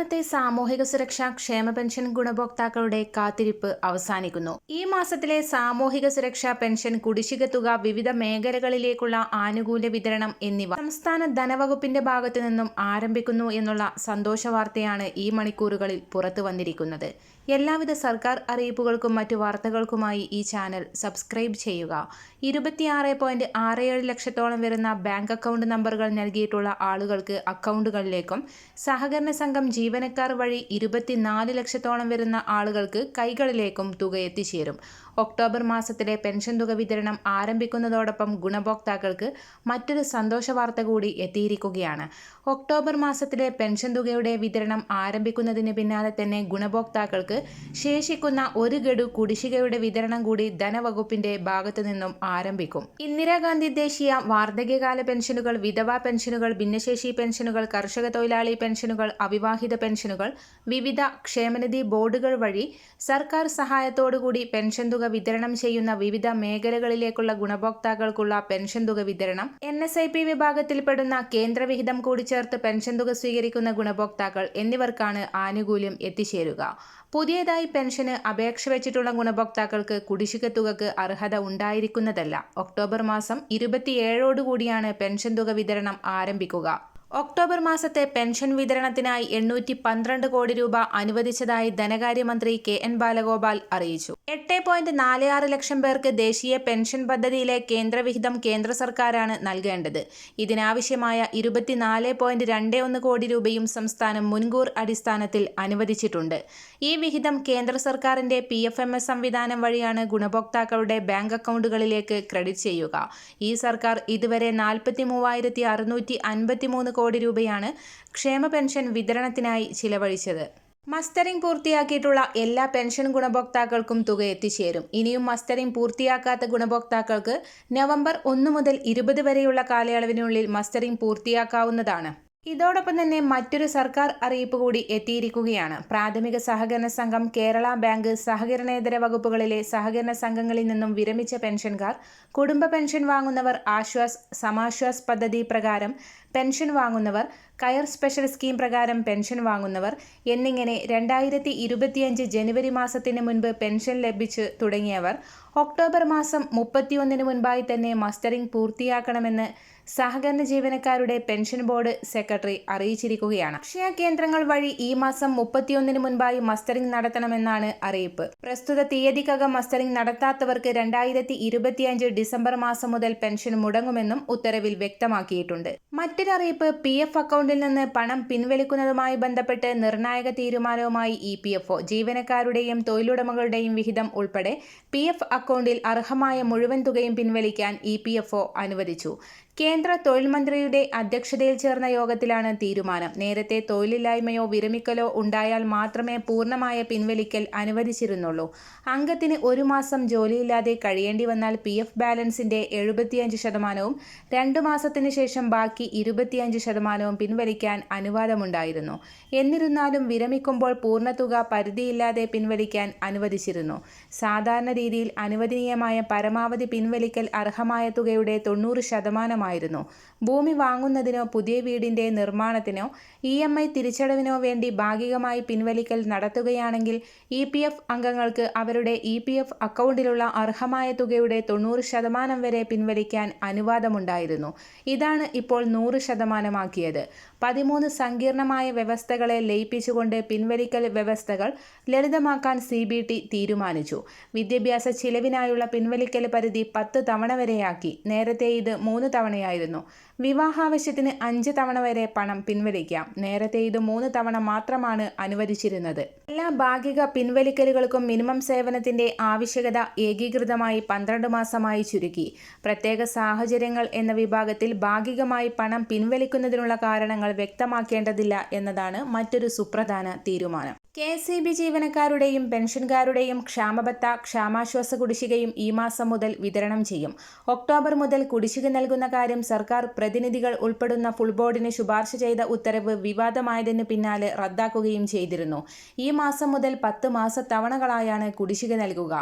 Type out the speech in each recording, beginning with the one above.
സംസ്ഥാനത്തെ സാമൂഹിക സുരക്ഷാ ക്ഷേമ പെൻഷൻ ഗുണഭോക്താക്കളുടെ കാത്തിരിപ്പ് അവസാനിക്കുന്നു. ഈ മാസത്തിലെ സാമൂഹിക സുരക്ഷാ പെൻഷൻ കുടിശ്ശിക തുക വിവിധ മേഖലകളിലേക്കുള്ള ആനുകൂല്യ വിതരണം എന്നിവ സംസ്ഥാന ധനവകുപ്പിന്റെ ഭാഗത്തു നിന്നും ആരംഭിക്കുന്നു എന്നുള്ള സന്തോഷ വാർത്തയാണ് ഈ മണിക്കൂറുകളിൽ പുറത്തു വന്നിരിക്കുന്നത്. എല്ലാവിധ സർക്കാർ അറിയിപ്പുകൾക്കും മറ്റു വാർത്തകൾക്കുമായി ഈ ചാനൽ സബ്സ്ക്രൈബ് ചെയ്യുക. ഇരുപത്തിയാറ് പോയിന്റ് ആറ് ഏഴ് ലക്ഷത്തോളം വരുന്ന ബാങ്ക് അക്കൗണ്ട് നമ്പറുകൾ നൽകിയിട്ടുള്ള ആളുകൾക്ക് അക്കൗണ്ടുകളിലേക്കും സഹകരണ സംഘം ജീവനക്കാർ വഴി ഇരുപത്തിനാല് ലക്ഷത്തോളം വരുന്ന ആളുകൾക്ക് കൈകളിലേക്കും തുക എത്തിച്ചേരും. ഒക്ടോബർ മാസത്തിലെ പെൻഷൻ തുക വിതരണം ആരംഭിക്കുന്നതോടൊപ്പം ഗുണഭോക്താക്കൾക്ക് മറ്റൊരു സന്തോഷ വാർത്ത കൂടി എത്തിയിരിക്കുകയാണ്. ഒക്ടോബർ മാസത്തിലെ പെൻഷൻ തുകയുടെ വിതരണം ആരംഭിക്കുന്നതിന് പിന്നാലെ തന്നെ ഗുണഭോക്താക്കൾക്ക് ശേഷിക്കുന്ന ഒരു ഗഡു കുടിശ്ശികയുടെ വിതരണം കൂടി ധനവകുപ്പിന്റെ ഭാഗത്തു നിന്നും ആരംഭിക്കും. ഇന്ദിരാഗാന്ധി ദേശീയ വാർദ്ധക്യകാല പെൻഷനുകൾ വിധവാ പെൻഷനുകൾ ഭിന്നശേഷി പെൻഷനുകൾ കർഷക തൊഴിലാളി പെൻഷനുകൾ അവിവാഹിത പെൻഷനുകൾ വിവിധ ക്ഷേമനിധി ബോർഡുകൾ വഴി സർക്കാർ സഹായത്തോടുകൂടി പെൻഷൻ തുക വിതരണം ചെയ്യുന്ന വിവിധ മേഖലകളിലേക്കുള്ള ഗുണഭോക്താക്കൾക്കുള്ള പെൻഷൻ തുക വിതരണം. എൻ എസ് ഐ പി വിഭാഗത്തിൽപ്പെടുന്ന കേന്ദ്രവിഹിതം കൂടി ചേർത്ത് പെൻഷൻ തുക സ്വീകരിക്കുന്ന ഗുണഭോക്താക്കൾ എന്നിവർക്കാണ് ആനുകൂല്യം എത്തിച്ചേരുക. പുതിയതായി പെൻഷന് അപേക്ഷ വെച്ചിട്ടുള്ള ഗുണഭോക്താക്കൾക്ക് കുടിശ്ശിക തുകക്ക് അർഹത ഉണ്ടായിരിക്കുന്നതല്ല. ഒക്ടോബർ മാസം ഇരുപത്തിയേഴോടുകൂടിയാണ് പെൻഷൻ തുക വിതരണം ആരംഭിക്കുക. ഒക്ടോബർ മാസത്തെ പെൻഷൻ വിതരണത്തിനായി എണ്ണൂറ്റി പന്ത്രണ്ട് കോടി രൂപ അനുവദിച്ചതായി ധനകാര്യമന്ത്രി കെ എൻ ബാലഗോപാൽ അറിയിച്ചു. എട്ട് പോയിന്റ് നാല് ആറ് ലക്ഷം പേർക്ക് ദേശീയ പെൻഷൻ പദ്ധതിയിലെ കേന്ദ്രവിഹിതം കേന്ദ്ര സർക്കാരാണ് നൽകേണ്ടത്. ഇതിനാവശ്യമായ ഇരുപത്തിനാല് പോയിന്റ് രണ്ട് ഒന്ന് കോടി രൂപയും സംസ്ഥാനം മുൻകൂർ അടിസ്ഥാനത്തിൽ അനുവദിച്ചിട്ടുണ്ട്. ഈ വിഹിതം കേന്ദ്ര സർക്കാരിന്റെ പി എഫ് എം എസ് സംവിധാനം വഴിയാണ് ഗുണഭോക്താക്കളുടെ ബാങ്ക് അക്കൗണ്ടുകളിലേക്ക് ക്രെഡിറ്റ് ചെയ്യുക. ഈ സർക്കാർ ഇതുവരെ നാൽപ്പത്തി മൂവായിരത്തി അറുന്നൂറ്റി അൻപത്തി മൂന്ന് കോടി രൂപയാണ് ക്ഷേമ പെൻഷൻ വിതരണത്തിനായി ചിലവഴിച്ചത്. മസ്റ്ററിംഗ് പൂർത്തിയാക്കിയിട്ടുള്ള എല്ലാ പെൻഷൻ ഗുണഭോക്താക്കൾക്കും തുക എത്തിച്ചേരും. ഇനിയും മസ്റ്ററിംഗ് പൂർത്തിയാക്കാത്ത ഗുണഭോക്താക്കൾക്ക് നവംബർ ഒന്ന് മുതൽ ഇരുപത് വരെയുള്ള കാലയളവിനുള്ളിൽ മസ്റ്ററിംഗ് പൂർത്തിയാക്കാവുന്നതാണ്. ഇതോടൊപ്പം തന്നെ മറ്റൊരു സർക്കാർ അറിയിപ്പ് കൂടി എത്തിയിരിക്കുകയാണ്. പ്രാഥമിക സഹകരണ സംഘം കേരള ബാങ്ക് സഹകരണേതര വകുപ്പുകളിലെ സഹകരണ സംഘങ്ങളിൽ നിന്നും വിരമിച്ച പെൻഷൻകാർ കുടുംബ പെൻഷൻ വാങ്ങുന്നവർ ആശ്വാസ് സമാശ്വാസ് പദ്ധതി പ്രകാരം പെൻഷൻ വാങ്ങുന്നവർ കയർ സ്പെഷ്യൽ സ്കീം പ്രകാരം പെൻഷൻ വാങ്ങുന്നവർ എന്നിങ്ങനെ രണ്ടായിരത്തി ഇരുപത്തിയഞ്ച് ജനുവരി മാസത്തിന് മുൻപ് പെൻഷൻ ലഭിച്ചു തുടങ്ങിയവർ ഒക്ടോബർ മാസം മുപ്പത്തിയൊന്നിന് മുൻപായി തന്നെ മസ്റ്ററിംഗ് പൂർത്തിയാക്കണമെന്ന് സഹകരണ ജീവനക്കാരുടെ പെൻഷൻ ബോർഡ് സെക്രട്ടറി അറിയിച്ചിരിക്കുകയാണ്. അക്ഷയ കേന്ദ്രങ്ങൾ വഴി ഈ മാസം മുപ്പത്തിയൊന്നിന് മുൻപായി മസ്റ്ററിംഗ് നടത്തണമെന്നാണ് അറിയിപ്പ്. പ്രസ്തുത തീയതിക്കകം മസ്റ്ററിംഗ് നടത്താത്തവർക്ക് രണ്ടായിരത്തി ഇരുപത്തിയഞ്ച് ഡിസംബർ മാസം മുതൽ പെൻഷൻ മുടങ്ങുമെന്നും ഉത്തരവിൽ വ്യക്തമാക്കിയിട്ടുണ്ട്. മറ്റൊരറിയിപ്പ് പി എഫ് അക്കൗണ്ടിൽ നിന്ന് പണം പിൻവലിക്കുന്നതുമായി ബന്ധപ്പെട്ട് നിർണായക തീരുമാനവുമായി ഇ പി എഫ് ഒ ജീവനക്കാരുടെയും തൊഴിലുടമകളുടെയും വിഹിതം ഉൾപ്പെടെ പി എഫ് അക്കൗണ്ടിൽ അർഹമായ മുഴുവൻ തുകയും പിൻവലിക്കാൻ ഇ പി എഫ് ഒ അനുവദിച്ചു. കേന്ദ്ര തൊഴിൽ മന്ത്രിയുടെ അധ്യക്ഷതയിൽ ചേർന്ന യോഗത്തിലാണ് തീരുമാനം. നേരത്തെ തൊഴിലില്ലായ്മയോ വിരമിക്കലോ ഉണ്ടായാൽ മാത്രമേ പൂർണമായ പിൻവലിക്കൽ അനുവദിച്ചിരുന്നുള്ളൂ. അംഗത്തിന് ഒരു മാസം ജോലിയില്ലാതെ കഴിയേണ്ടി വന്നാൽ പി എഫ് ബാലൻസിന്റെ എഴുപത്തിയഞ്ച് ശതമാനവും രണ്ടു മാസത്തിന് ശേഷം ബാക്കി ഇരുപത്തിയഞ്ച് ശതമാനവും പിൻവലിക്കാൻ അനുവാദമുണ്ടായിരുന്നു. എന്നിരുന്നാലും വിരമിക്കുമ്പോൾ പൂർണതുക പരിധിയില്ലാതെ പിൻവലിക്കാൻ അനുവദിച്ചിരുന്നു. സാധാരണ രീതിയിൽ അനുവദനീയമായ പരമാവധി പിൻവലിക്കൽ അർഹമായ തുകയുടെ തൊണ്ണൂറ് ശതമാനമായിരുന്നു. ഭൂമി വാങ്ങുന്നതിനോ പുതിയ വീടിന്റെ നിർമ്മാണത്തിനോ ഇ എം ഐ തിരിച്ചടവിനോ വേണ്ടി ഭാഗികമായി പിൻവലിക്കൽ നടത്തുകയാണെങ്കിൽ ഇ പി എഫ് അംഗങ്ങൾക്ക് അവരുടെ ഇ പി എഫ് അക്കൗണ്ടിലുള്ള അർഹമായ തുകയുടെ തൊണ്ണൂറ് ശതമാനം വരെ പിൻവലിക്കാൻ അനുവാദമുണ്ടായിരുന്നു. ഇതാണ് ഇപ്പോൾ നൂറ് ശതമാനമാക്കിയത്. പതിമൂന്ന് സങ്കീർണമായ വ്യവസ്ഥകളെ ലയിപ്പിച്ചുകൊണ്ട് പിൻവലിക്കൽ വ്യവസ്ഥകൾ ലളിതമാക്കാൻ സി ബി ടി തീരുമാനിച്ചു. വിദ്യാഭ്യാസ ചിലവിനായുള്ള പിൻവലിക്കൽ പരിധി പത്ത് തവണ വരെയാക്കി. നേരത്തെ ഇത് മൂന്ന് തവണയായിരുന്നു വിവാഹാവശ്യത്തിന് അഞ്ച് തവണ വരെ പണം പിൻവലിക്കാം. നേരത്തെ ഇത് മൂന്ന് തവണ മാത്രമാണ് അനുവദിച്ചിരുന്നത്. എല്ലാ ഭാഗിക പിൻവലിക്കലുകൾക്കും മിനിമം സേവനത്തിന്റെ ആവശ്യകത ഏകീകൃതമായി പന്ത്രണ്ട് മാസമായി ചുരുക്കി. പ്രത്യേക സാഹചര്യങ്ങൾ എന്ന വിഭാഗത്തിൽ ഭാഗികമായി പണം പിൻവലിക്കുന്നതിനുള്ള കാരണങ്ങൾ വ്യക്തമാക്കേണ്ടതില്ല എന്നതാണ് മറ്റൊരു സുപ്രധാന തീരുമാനം. കെ എസ് ഇ ബി ജീവനക്കാരുടെയും പെൻഷൻകാരുടെയും ക്ഷാമബത്ത ക്ഷാമാശ്വാസ കുടിശ്ശികയും ഈ മാസം മുതൽ വിതരണം ചെയ്യും. ഒക്ടോബർ മുതൽ കുടിശ്ശിക നൽകുന്ന കാര്യം സർക്കാർ പ്രതിനിധികൾ ഉൾപ്പെടുന്ന ഫുൾ ബോർഡിന് ശുപാർശ ചെയ്ത ഉത്തരവ് വിവാദമായതിന് പിന്നാലെ റദ്ദാക്കുകയും ചെയ്തിരുന്നു. ഈ മാസം മുതൽ പത്ത് മാസ തവണകളായാണ് കുടിശ്ശിക നൽകുക.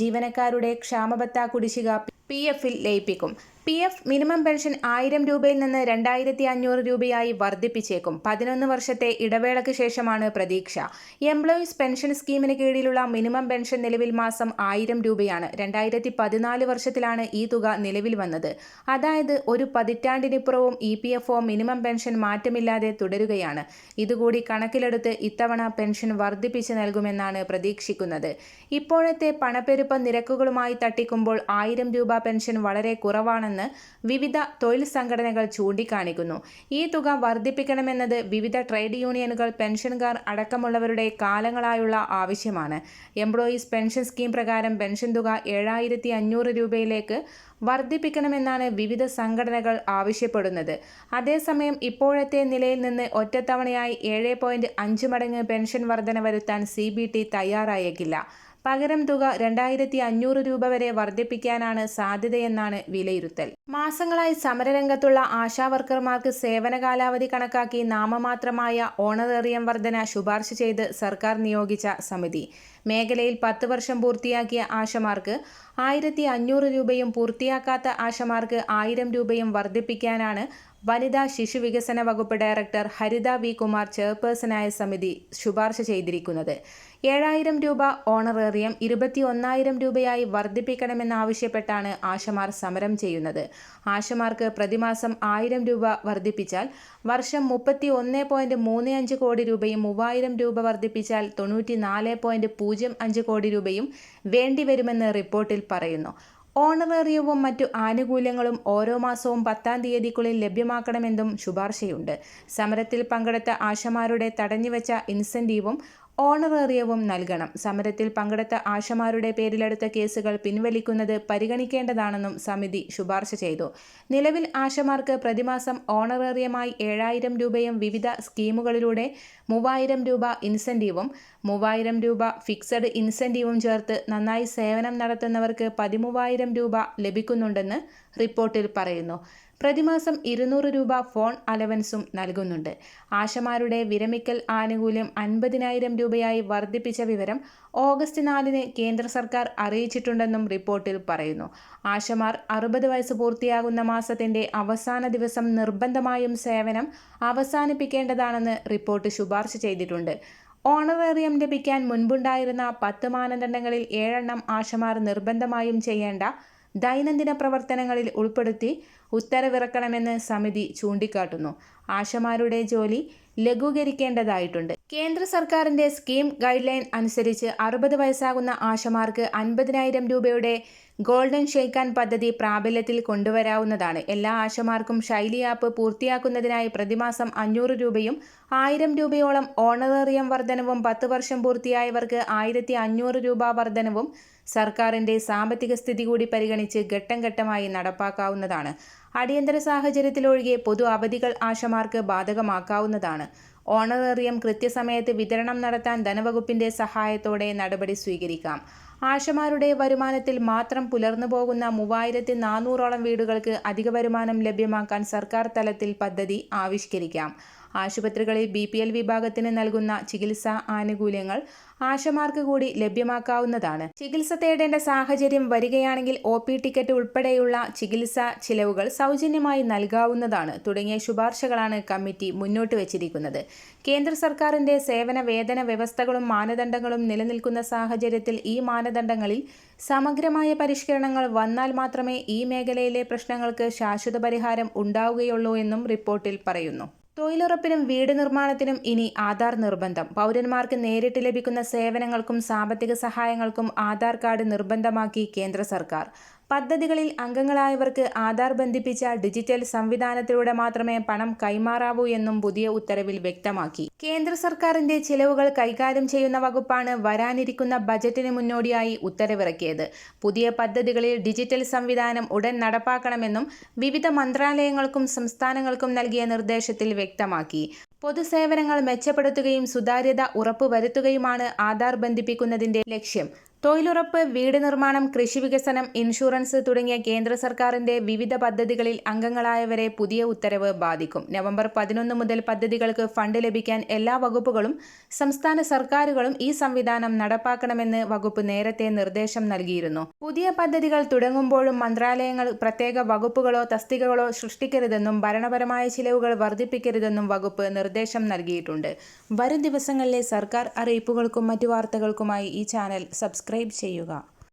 ജീവനക്കാരുടെ ക്ഷാമബത്ത കുടിശ്ശിക പി എഫിൽ ലയിപ്പിക്കും. പി എഫ് മിനിമം പെൻഷൻ ആയിരം രൂപയിൽ നിന്ന് രണ്ടായിരത്തി അഞ്ഞൂറ് രൂപയായി വർദ്ധിപ്പിച്ചേക്കും. പതിനൊന്ന് വർഷത്തെ ഇടവേളയ്ക്ക് ശേഷമാണ് പ്രതീക്ഷ. എംപ്ലോയീസ് പെൻഷൻ സ്കീമിന് കീഴിലുള്ള മിനിമം പെൻഷൻ നിലവിൽ മാസം ആയിരം രൂപയാണ്. രണ്ടായിരത്തി പതിനാല് വർഷത്തിലാണ് ഈ തുക നിലവിൽ വന്നത്. അതായത് ഒരു പതിറ്റാണ്ടിനിപ്പുറവും E P F O minimum pension മാറ്റമില്ലാതെ തുടരുകയാണ്. ഇതുകൂടി കണക്കിലെടുത്ത് ഇത്തവണ പെൻഷൻ വർദ്ധിപ്പിച്ച് നൽകുമെന്നാണ് പ്രതീക്ഷിക്കുന്നത്. ഇപ്പോഴത്തെ പണപ്പെരുപ്പ നിരക്കുകളുമായി തട്ടിക്കുമ്പോൾ ആയിരം രൂപ പെൻഷൻ വളരെ കുറവാണെന്ന് വിവിധ തൊഴിൽ സംഘടനകൾ ചൂണ്ടിക്കാണിക്കുന്നു. ഈ തുക വർദ്ധിപ്പിക്കണമെന്നത് വിവിധ ട്രേഡ് യൂണിയനുകൾ പെൻഷൻകാർ അടക്കമുള്ളവരുടെ കാലങ്ങളായുള്ള ആവശ്യമാണ്. എംപ്ലോയീസ് പെൻഷൻ സ്കീം പ്രകാരം പെൻഷൻ തുക ഏഴായിരത്തി അഞ്ഞൂറ് രൂപയിലേക്ക് വർദ്ധിപ്പിക്കണമെന്നാണ് വിവിധ സംഘടനകൾ ആവശ്യപ്പെടുന്നത്. അതേസമയം ഇപ്പോഴത്തെ നിലയിൽ നിന്ന് ഒറ്റത്തവണയായി ഏഴ് പോയിന്റ് അഞ്ച് മടങ്ങ് പെൻഷൻ വർധന വരുത്താൻ സി ബി ടി തയ്യാറായേക്കില്ല. പകരം തുക രണ്ടായിരത്തി അഞ്ഞൂറ് രൂപ വരെ വർദ്ധിപ്പിക്കാനാണ് സാധ്യതയെന്നാണ് വിലയിരുത്തൽ. മാസങ്ങളായി സമരരംഗത്തുള്ള ആശാവർക്കർമാർക്ക് സേവന കാലാവധി കണക്കാക്കി നാമമാത്രമായ ഓണറേറിയം വർധന ശുപാർശ ചെയ്ത് സർക്കാർ നിയോഗിച്ച സമിതി. മേഖലയിൽ പത്ത് വർഷം പൂർത്തിയാക്കിയ ആശമാർക്ക് ആയിരത്തി അഞ്ഞൂറ് രൂപയും പൂർത്തിയാക്കാത്ത ആശമാർക്ക് ആയിരം രൂപയും വർദ്ധിപ്പിക്കാനാണ് വനിതാ ശിശു വികസന വകുപ്പ് ഡയറക്ടർ ഹരിത വി കുമാർ ചെയർപേഴ്സണായ സമിതി ശുപാർശ ചെയ്തിരിക്കുന്നത്. ഏഴായിരം രൂപ ഓണറേറിയം ഇരുപത്തി ഒന്നായിരം രൂപയായി വർദ്ധിപ്പിക്കണമെന്നാവശ്യപ്പെട്ടാണ് ആശമാർ സമരം ചെയ്യുന്നത്. ആശമാർക്ക് പ്രതിമാസം ആയിരം രൂപ വർദ്ധിപ്പിച്ചാൽ വർഷം മുപ്പത്തി ഒന്ന് പോയിന്റ് മൂന്ന് അഞ്ച് കോടി രൂപയും മൂവായിരം രൂപ വർദ്ധിപ്പിച്ചാൽ തൊണ്ണൂറ്റി നാല് പോയിന്റ് പൂജ്യം അഞ്ച് കോടി രൂപയും വേണ്ടിവരുമെന്ന് റിപ്പോർട്ടിൽ പറയുന്നു. ഓണറേറിയവും മറ്റു ആനുകൂല്യങ്ങളും ഓരോ മാസവും പത്താം തീയതിക്കുള്ളിൽ ലഭ്യമാക്കണമെന്നും ശുപാർശയുണ്ട്. സമരത്തിൽ പങ്കെടുത്ത ആശമാരുടെ തടഞ്ഞുവെച്ച ഇൻസെന്റീവും ഓണറേറിയവും നൽകണം. സമരത്തിൽ പങ്കെടുത്ത ആശമാരുടെ പേരിലെടുത്ത കേസുകൾ പിൻവലിക്കുന്നത് പരിഗണിക്കേണ്ടതാണെന്നും സമിതി ശുപാർശ ചെയ്തു. നിലവിൽ ആശമാർക്ക് പ്രതിമാസം ഓണറേറിയമായി ഏഴായിരം രൂപയും വിവിധ സ്കീമുകളിലൂടെ മൂവായിരം രൂപ ഇൻസെന്റീവും മൂവായിരം രൂപ ഫിക്സഡ് ഇൻസെന്റീവും ചേർത്ത് നന്നായി സേവനം നടത്തുന്നവർക്ക് പതിമൂവായിരം രൂപ ലഭിക്കുന്നുണ്ടെന്ന് റിപ്പോർട്ടിൽ പറയുന്നു. പ്രതിമാസം ഇരുന്നൂറ് രൂപ ഫോൺ അലവൻസും നൽകുന്നുണ്ട്. ആശമാരുടെ വിരമിക്കൽ ആനുകൂല്യം അൻപതിനായിരം രൂപയായി വർദ്ധിപ്പിച്ച വിവരം ഓഗസ്റ്റ് നാലിന് കേന്ദ്ര സർക്കാർ അറിയിച്ചിട്ടുണ്ടെന്നും റിപ്പോർട്ടിൽ പറയുന്നു. ആശമാർ അറുപത് വയസ്സ് പൂർത്തിയാകുന്ന മാസത്തിന്റെ അവസാന ദിവസം നിർബന്ധമായും സേവനം അവസാനിപ്പിക്കേണ്ടതാണെന്ന് റിപ്പോർട്ട് ശുപാർശ ചെയ്തിട്ടുണ്ട്. ഓണറേറിയം ലഭിക്കാൻ മുൻപുണ്ടായിരുന്ന പത്ത് മാനദണ്ഡങ്ങളിൽ ഏഴെണ്ണം ആശമാർ നിർബന്ധമായും ചെയ്യേണ്ട ദൈനംദിന പ്രവർത്തനങ്ങളിൽ ഉൾപ്പെടുത്തി ഉത്തരവിറക്കണമെന്ന് സമിതി ചൂണ്ടിക്കാട്ടുന്നു. ആശമാരുടെ ജോലി ലഘൂകരിക്കേണ്ടതായിട്ടുണ്ട്. കേന്ദ്ര സർക്കാരിന്റെ സ്കീം ഗൈഡ് ലൈൻ അനുസരിച്ച് അറുപത് വയസ്സാകുന്ന ആശമാർക്ക് അൻപതിനായിരം രൂപയുടെ ഗോൾഡൻ ഷെയ്ക്കാൻ പദ്ധതി പ്രാബല്യത്തിൽ കൊണ്ടുവരാവുന്നതാണ്. എല്ലാ ആശമാർക്കും ശൈലി ആപ്പ് പൂർത്തിയാക്കുന്നതിനായി പ്രതിമാസം അഞ്ഞൂറ് രൂപയും ആയിരം രൂപയോളം ഓണറേറിയം വർധനവും പത്ത് വർഷം പൂർത്തിയായവർക്ക് ആയിരത്തി അഞ്ഞൂറ് രൂപ വർധനവും സർക്കാരിന്റെ സാമ്പത്തിക സ്ഥിതി കൂടി പരിഗണിച്ച് ഘട്ടം ഘട്ടമായി നടപ്പാക്കാവുന്നതാണ്. അടിയന്തര സാഹചര്യത്തിലൊഴികെ പൊതു അവധികൾ ആശമാർക്ക് ബാധകമാക്കാവുന്നതാണ്. ഓണറേറിയം കൃത്യസമയത്ത് വിതരണം നടത്താൻ ധനവകുപ്പിന്റെ സഹായത്തോടെ നടപടി സ്വീകരിക്കാം. ആശമാരുടെ വരുമാനത്തിൽ മാത്രം പുലർന്നു പോകുന്ന മൂവായിരത്തി നാനൂറോളം വീടുകൾക്ക് അധിക വരുമാനം ലഭ്യമാക്കാൻ സർക്കാർ തലത്തിൽ പദ്ധതി ആവിഷ്കരിക്കാം. ആശുപത്രികളിൽ ബി പി എൽ വിഭാഗത്തിന് നൽകുന്ന ചികിത്സാ ആനുകൂല്യങ്ങൾ ആശമാർക്ക് കൂടി ലഭ്യമാക്കാവുന്നതാണ്. ചികിത്സ തേടേണ്ട സാഹചര്യം വരികയാണെങ്കിൽ ഒ പി ടിക്കറ്റ് ഉൾപ്പെടെയുള്ള ചികിത്സാ ചിലവുകൾ സൗജന്യമായി നൽകാവുന്നതാണ് തുടങ്ങിയ ശുപാർശകളാണ് കമ്മിറ്റി മുന്നോട്ട് വച്ചിരിക്കുന്നത്. കേന്ദ്ര സർക്കാരിന്റെ സേവന വേതന വ്യവസ്ഥകളും മാനദണ്ഡങ്ങളും നിലനിൽക്കുന്ന സാഹചര്യത്തിൽ ഈ മാനദണ്ഡങ്ങളിൽ സമഗ്രമായ പരിഷ്കരണങ്ങൾ വന്നാൽ മാത്രമേ ഈ മേഖലയിലെ പ്രശ്നങ്ങൾക്ക് ശാശ്വത പരിഹാരം ഉണ്ടാവുകയുള്ളൂ എന്നും റിപ്പോർട്ടിൽ പറയുന്നു. തൊഴിലുറപ്പിനും വീട് നിർമ്മാണത്തിനും ഇനി ആധാർ നിർബന്ധം. പൗരന്മാർക്ക് നേരിട്ട് ലഭിക്കുന്ന സേവനങ്ങൾക്കും സാമ്പത്തിക സഹായങ്ങൾക്കും ആധാർ കാർഡ് നിർബന്ധമാക്കി കേന്ദ്ര സർക്കാർ. പദ്ധതികളിൽ അംഗങ്ങളായവർക്ക് ആധാർ ബന്ധിപ്പിച്ച ഡിജിറ്റൽ സംവിധാനത്തിലൂടെ മാത്രമേ പണം കൈമാറാവൂ എന്നും പുതിയ ഉത്തരവിൽ വ്യക്തമാക്കി. കേന്ദ്ര സർക്കാരിന്റെ ചിലവുകൾ കൈകാര്യം ചെയ്യുന്ന വകുപ്പാണ് വരാനിരിക്കുന്ന ബജറ്റിന് മുന്നോടിയായി ഉത്തരവിറക്കിയത്. പുതിയ പദ്ധതികളിൽ ഡിജിറ്റൽ സംവിധാനം ഉടൻ നടപ്പാക്കണമെന്നും വിവിധ മന്ത്രാലയങ്ങൾക്കും സംസ്ഥാനങ്ങൾക്കും നൽകിയ നിർദ്ദേശത്തിൽ വ്യക്തമാക്കി. പൊതുസേവനങ്ങൾ മെച്ചപ്പെടുത്തുകയും സുതാര്യത ഉറപ്പുവരുത്തുകയുമാണ് ആധാർ ബന്ധിപ്പിക്കുന്നതിന്റെ ലക്ഷ്യം. തൊഴിലുറപ്പ് വീട് നിർമ്മാണം കൃഷി വികസനം ഇൻഷുറൻസ് തുടങ്ങിയ കേന്ദ്ര സർക്കാരിന്റെ വിവിധ പദ്ധതികളിൽ അംഗങ്ങളായവരെ പുതിയ ഉത്തരവ് ബാധിക്കും. നവംബർ പതിനൊന്ന് മുതൽ പദ്ധതികൾക്ക് ഫണ്ട് ലഭിക്കാൻ എല്ലാ വകുപ്പുകളും സംസ്ഥാന സർക്കാരുകളും ഈ സംവിധാനം നടപ്പാക്കണമെന്ന് വകുപ്പ് നേരത്തെ നിർദ്ദേശം നൽകിയിരുന്നു. പുതിയ പദ്ധതികൾ തുടങ്ങുമ്പോഴും മന്ത്രാലയങ്ങൾ പ്രത്യേക വകുപ്പുകളോ തസ്തികകളോ സൃഷ്ടിക്കരുതെന്നും ഭരണപരമായ ചിലവുകൾ വർദ്ധിപ്പിക്കരുതെന്നും വകുപ്പ് നിർദ്ദേശം നൽകിയിട്ടുണ്ട്. വരും ദിവസങ്ങളിലെ സർക്കാർ അറിയിപ്പുകൾക്കും മറ്റു വാർത്തകൾക്കുമായി ഈ ചാനൽ സബ്സ്ക്രൈബ് ചെയ്യുക.